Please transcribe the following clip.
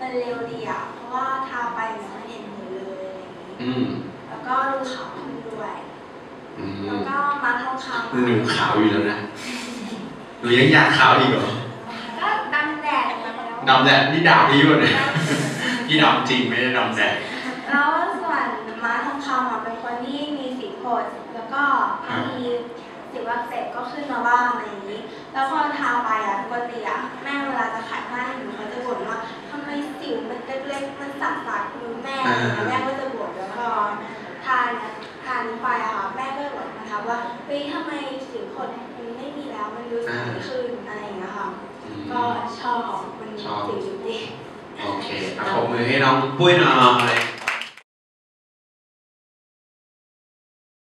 มันเร็วดีอะเพราะว่าทาไปมันเห็นหมดเลยอะไรอย่างนี้อืมแล้วก็ดูขาวขึ้นด้วยอืแล้วมก็มาทองคำหนูขาวอยู่แล้วนะหนูยังอยากขาวอีกเหรอก็ดำแดดมาแล้วดำแดดนี่ด่าพี่วะเนี่ยพี่ดำจริงไม่ได้ดำแดด แล้วส่วนม้าทองคำอะเป็นคนที่มีสีโพดแล้วก็มีสิวอักเสบก็ขึ้นมาบ้างอะไรอย่างนี้ แล้วพอทาไปอะปกติอะแม่เวลาจะขัดหน้าให้หนูเขาจะบ่นว่าทำไมสิว มันเล็กๆมันสักๆมือแม่อะไรอย่างเงี้ยแม่ก็จะบ่นแล้วพอทานเนี่ยทานไปอะค่ะแม่ก็บอกนะคะว่าเฮ้ยทำไมสิวโพดมันไม่มีแล้วมันดูใสขึ้นอะไรอย่างเงี้ยค่ะอืมก็ชอบมันชอบสิวจริงโอเคอะปรบมือให้น้องปุ้ยหน่อย